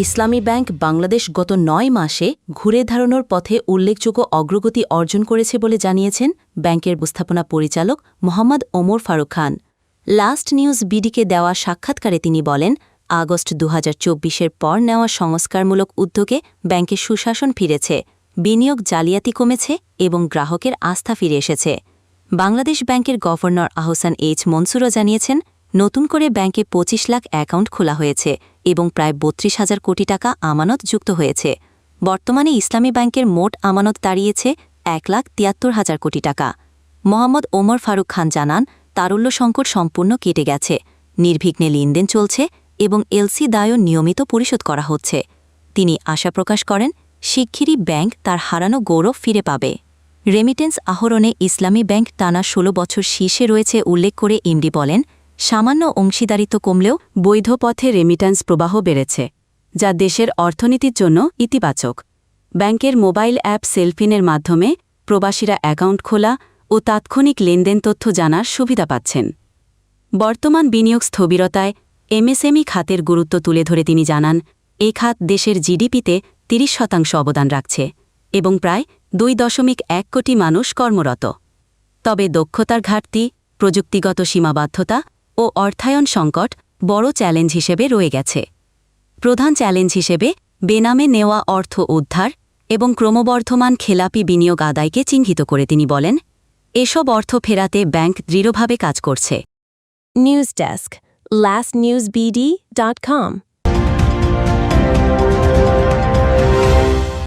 ইসলামী bank Bangladesh গত নয় মাসে ঘুরে ধারণার পথে উল্লেখযোগ্য অগ্রগতি অর্জন করেছে বলে জানিয়েছেন ব্যাংকের ব্যবস্থাপনা পরিচালক মোহাম্মদ ওমর ফারুক খান। লাস্ট নিউজ বিডিকে দেওয়া সাক্ষাৎকারে তিনি বলেন, আগস্ট দু হাজার পর নেওয়া সংস্কারমূলক উদ্যোগে ব্যাংকে সুশাসন ফিরেছে, বিনিয়োগ জালিয়াতি কমেছে এবং গ্রাহকের আস্থা ফিরে এসেছে। বাংলাদেশ ব্যাংকের গভর্নর আহসান এইচ মনসুরও জানিয়েছেন নতুন করে ব্যাংকে ২৫ লাখ অ্যাকাউন্ট খোলা হয়েছে এবং প্রায় বত্রিশ হাজার কোটি টাকা আমানত যুক্ত হয়েছে। বর্তমানে ইসলামী ব্যাংকের মোট আমানত দাঁড়িয়েছে এক লাখ তিয়াত্তর হাজার কোটি টাকা। মোহাম্মদ ওমর ফারুক খান জানান, তারল্য সংকট সম্পূর্ণ কেটে গেছে, নির্বিঘ্নে লেনদেন চলছে এবং এলসি দায়ও নিয়মিত পরিশোধ করা হচ্ছে। তিনি আশা প্রকাশ করেন, শিগগিরই ব্যাংক তার হারানো গৌরব ফিরে পাবে। রেমিটেন্স আহরণে ইসলামী ব্যাংক টানা ১৬ বছর শীর্ষে রয়েছে উল্লেখ করে ইমডি বলেন সামান্য অংশীদারিত্ব কমলেও বৈধ পথে রেমিট্যান্স প্রবাহ বেড়েছে, যা দেশের অর্থনীতির জন্য ইতিবাচক। ব্যাংকের মোবাইল অ্যাপ সেলফিনের মাধ্যমে প্রবাসীরা অ্যাকাউন্ট খোলা ও তাৎক্ষণিক লেনদেন তথ্য জানার সুবিধা পাচ্ছেন। বর্তমান বিনিয়োগ স্থবিরতায় এমএসএমই খাতের গুরুত্ব তুলে ধরে তিনি জানান এই খাত দেশের জিডিপিতে ৩০ শতাংশ অবদান রাখছে এবং প্রায় দুই দশমিক এক কোটি মানুষ কর্মরত। তবে দক্ষতার ঘাটতি, প্রযুক্তিগত সীমাবদ্ধতা ও অর্থায়ন সংকট বড় চ্যালেঞ্জ হিসেবে রয়ে গেছে প্রধান চ্যালেঞ্জ হিসেবে বেনামে নেওয়া অর্থ উদ্ধার এবং ক্রমবর্ধমান খেলাপি বিনিয়োগ আদায়কে চিহ্নিত করে তিনি বলেন, এসব অর্থ ফেরাতে ব্যাংক দৃঢ়ভাবে কাজ করছে news desk last news BD dot lastnewsbd.com.